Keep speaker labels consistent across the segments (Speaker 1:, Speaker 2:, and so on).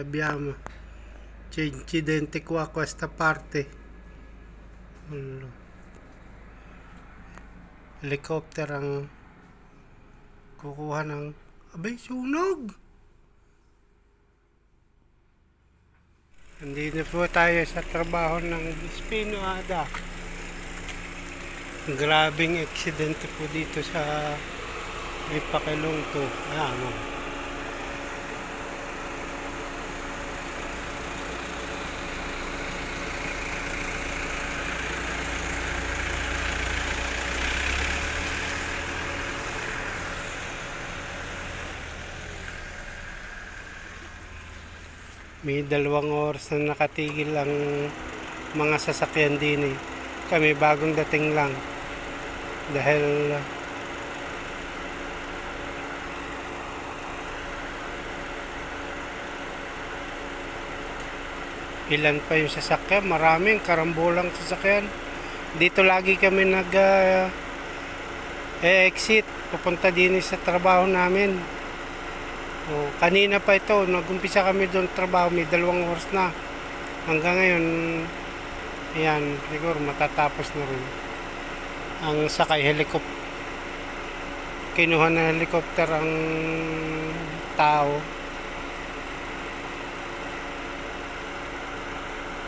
Speaker 1: abbiamo c'è incidente qua questa parte helicopter ang kukuha ng abay sunog Nandito po tayo sa trabaho ng Espinoada. Grabing aksidente po dito sa Lipakilong to. Ayan. oh. May dalawang oras na nakatigil ang mga sasakyan din eh. Kami bagong dating lang. Dahil ilan pa yung sasakyan. Maraming karambulang sasakyan. Dito lagi kami nag ah, exit pupunta din sa trabaho namin. O, kanina pa ito, nagumpisa kami doon trabaho, may dalawang oras na. Hanggang ngayon, yan, siguro matatapos na rin. Ang sakay helicopter. Kinuha na helicopter ang tao.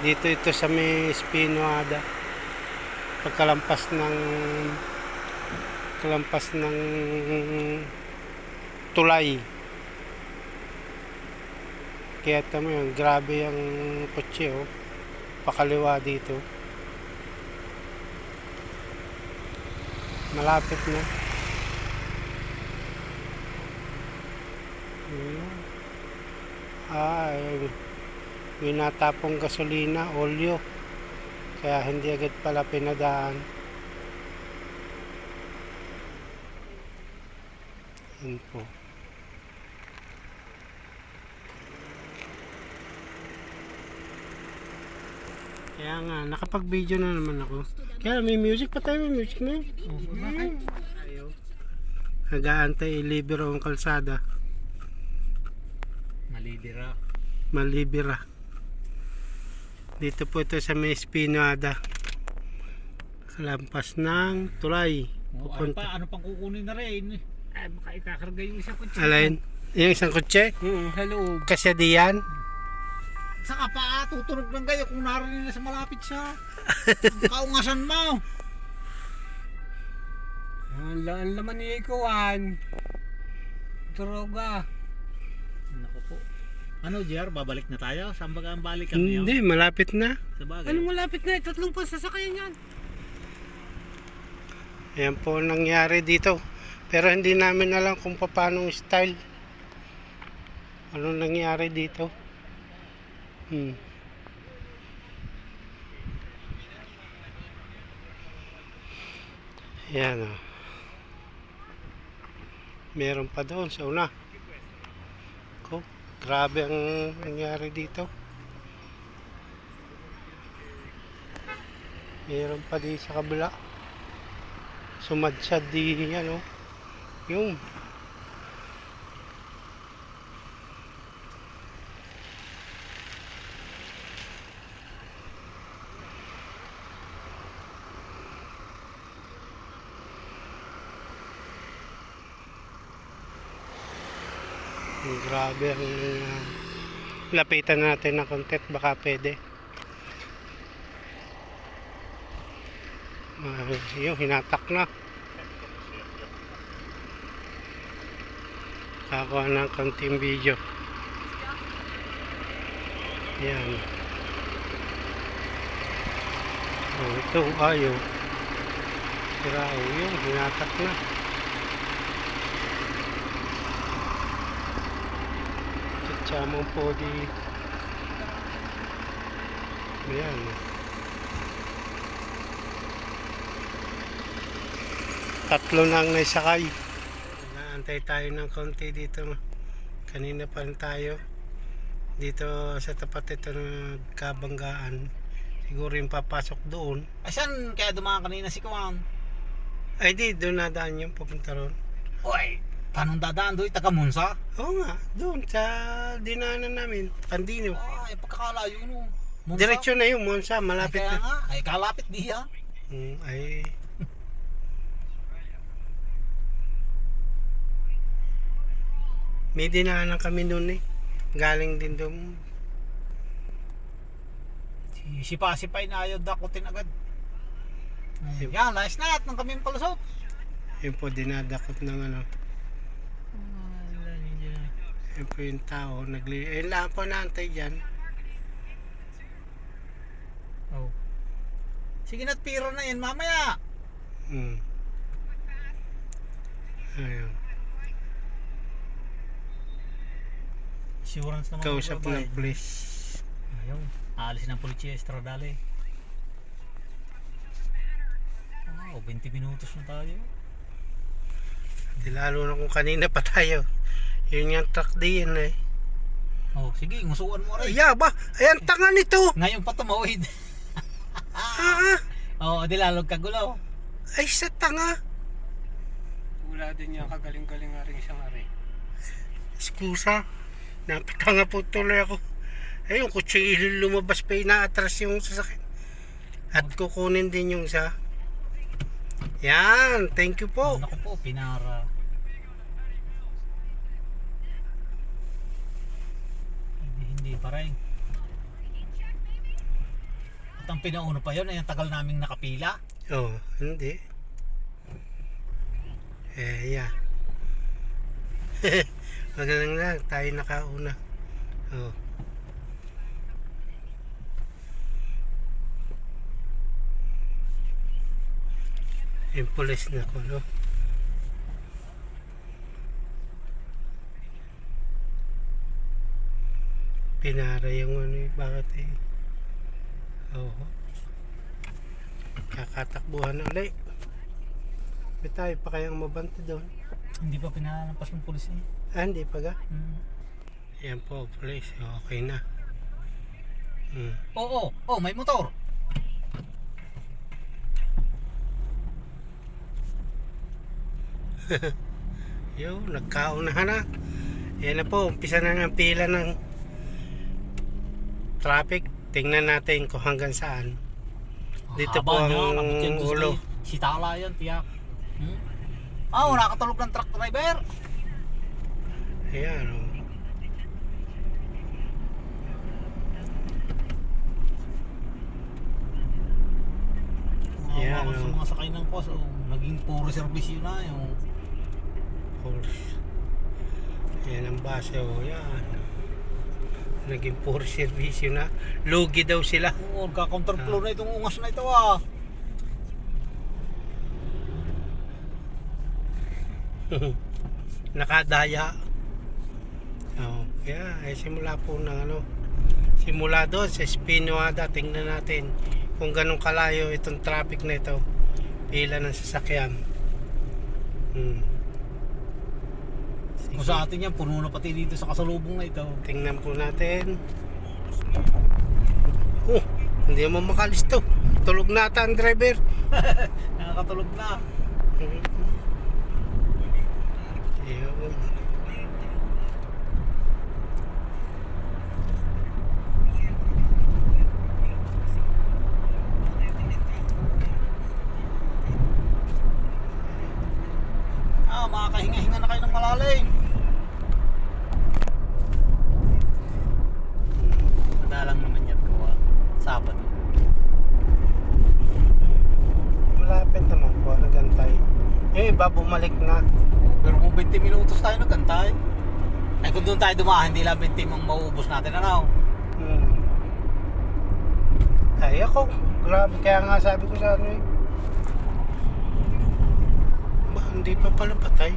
Speaker 1: Dito ito sa may Espinoada. Pagkalampas ng kalampas ng tulay. Kaya tamo yun, grabe ang kotse oh. Pakaliwa dito. Malapit na. Ayun. Ah, may natapong gasolina, olyo. Kaya hindi agad pala pinadaan. Yun po. Kaya nga, nakapag-video na naman ako. Kaya may music pa tayo, may music na. Ayaw. Nag-aantay ilibero ang kalsada.
Speaker 2: Malidira.
Speaker 1: Malibira. Dito po ito sa may Espinoada. Lampas ng tulay.
Speaker 2: Oh, ano pa, ano pang kukunin na rin? Ay, baka ikakarga yung isang kutsi.
Speaker 1: Alain? Yung isang kotse?
Speaker 2: Oo, hello.
Speaker 1: Kasi diyan.
Speaker 2: Saka pa, tutunog ng gayo kung narinig na sa malapit siya. Kaungasan mo.
Speaker 3: Ang la- ang laman ni Ikuan. Droga.
Speaker 2: Naku po. Ano, JR, babalik na tayo? Saan ba ang balik kami?
Speaker 1: Hindi, malapit na.
Speaker 2: Sa bagay.
Speaker 3: Ano malapit na? Tatlong pa sasakyan yan.
Speaker 1: Ayan po ang nangyari dito. Pero hindi namin alam kung paano ang style. Ano nangyari dito. Hmm. Ayan o. Meron pa doon sa una. Ko, grabe ang nangyari dito. Meron pa di sa kabila sumadsad di ano yung grabe ang uh, lapitan natin ng content baka pwede Ah, yung hinatak na Kakuha ng konting video. Yan. Oh, ito ayaw. Sira oh, yun. Hinatak na. Tsatsamang po di. Yan. Tatlo na ang naisakay. Naantay tayo ng konti dito. Kanina pa rin tayo. Dito sa tapat ito ng kabanggaan. Siguro yung papasok doon.
Speaker 2: Asan kaya dumaan kanina si Kuwan?
Speaker 1: Ay di, doon nadaan yung papunta ron.
Speaker 2: Oy, Paano dadaan doon? Taga Munsa?
Speaker 1: Oo nga, doon sa dinanan namin, Pandino.
Speaker 2: Ay, pagkakalayo no. Munsa?
Speaker 1: Diretsyo na yun, Monsa,
Speaker 2: Ay,
Speaker 1: malapit
Speaker 2: kaya
Speaker 1: na.
Speaker 2: nga. Ay, kalapit diya.
Speaker 1: Mm, ay, may dinaanan kami noon eh. Galing din doon.
Speaker 2: Si Sipa-sipay na ayaw dakutin agad. Yan, last na at nang kami palusot.
Speaker 1: Yun po, dinadakot ng ano. Yun po yung tao. Nagli eh, lang po naantay dyan.
Speaker 2: Oh. Sige na't pira na yan mamaya.
Speaker 1: Mm. Ayun.
Speaker 2: Insurance naman.
Speaker 1: Kausap ng police.
Speaker 2: Ayaw. Aalis ng policia estradale. Oh, 20 minutos na tayo.
Speaker 1: Di lalo na kung kanina pa tayo. Yun yung truck din eh.
Speaker 2: Oh, sige, ngusuan mo rin.
Speaker 1: Ay, ba? Ayan, tanga nito!
Speaker 2: Ngayon pa tumawid.
Speaker 1: Ah,
Speaker 2: Oo, oh, di lalong kagulo.
Speaker 1: ay, sa tanga.
Speaker 3: Wala din niya kagaling-galing nga rin siyang ari.
Speaker 1: Ekskusa. Napatanga po tuloy ako. Ayun, kutsing ilil lumabas pa inaatras yung sasakyan. At kukunin din yung sa... Yan, thank you po.
Speaker 2: Naku po, pinara. Hindi, hindi pa rin. At ang pinauna pa yun ay ang tagal naming nakapila.
Speaker 1: Oh, hindi. Eh, yeah. Magaling lang, tayo nakauna. Oh. Yung pulis na ko, no? Pinara yung ano eh, bakit eh? Oo. Kakatakbuhan na ulit. May tayo pa kayang mabante doon.
Speaker 2: Hindi pa pinalampas ng pulis eh.
Speaker 1: Ah, hindi pa ga?
Speaker 2: Hmm.
Speaker 1: Yan po, police. Okay na. Hmm.
Speaker 2: Oo, oh, may motor.
Speaker 1: Yo, nagkaunahan na. Yan na po, umpisa na ng pila ng traffic. Tingnan natin kung hanggang saan. Dito po
Speaker 2: Haba niya,
Speaker 1: ang
Speaker 2: sa-
Speaker 1: ulo.
Speaker 2: Si Tala yan, tiyak. Hmm? Ah, oh, nakatulog ng truck driver.
Speaker 1: Ayan, oh. Yan,
Speaker 2: Yan,
Speaker 1: oh.
Speaker 2: mga sakay ng bus, oh, naging puro servisyo na yung
Speaker 1: Horse. Yan ang base, oh. Yan. Naging poor service na. Lugi daw sila.
Speaker 2: Oo, nagka-counterflow na itong ungas na ito ah.
Speaker 1: Nakadaya. Oh, yeah, ay simula po ng ano. Simula doon sa Espinoada, tingnan natin kung ganong kalayo itong traffic na ito. Pila ng sasakyan. Hmm.
Speaker 2: Kung sa atin yan, puno na pati dito sa kasalubong na ito.
Speaker 1: tingnan po natin. Oh, hindi mo makalis to. Tulog na ata ang driver.
Speaker 2: Nakakatulog na.
Speaker 1: Ayun.
Speaker 2: Ah, makakahinga-hinga na kayo ng malalim. Madalang naman yan ko ah. Sabado.
Speaker 1: Malapit naman po, nagantay. Yung iba bumalik na.
Speaker 2: Pero kung 20 minutos tayo nagantay. Ay kung doon tayo dumaan, hindi lang 20 mang mauubos natin ano.
Speaker 1: Hmm. Ay ako, grabe. Kaya nga sabi ko sa ano eh. Ba, hindi pa pala patay.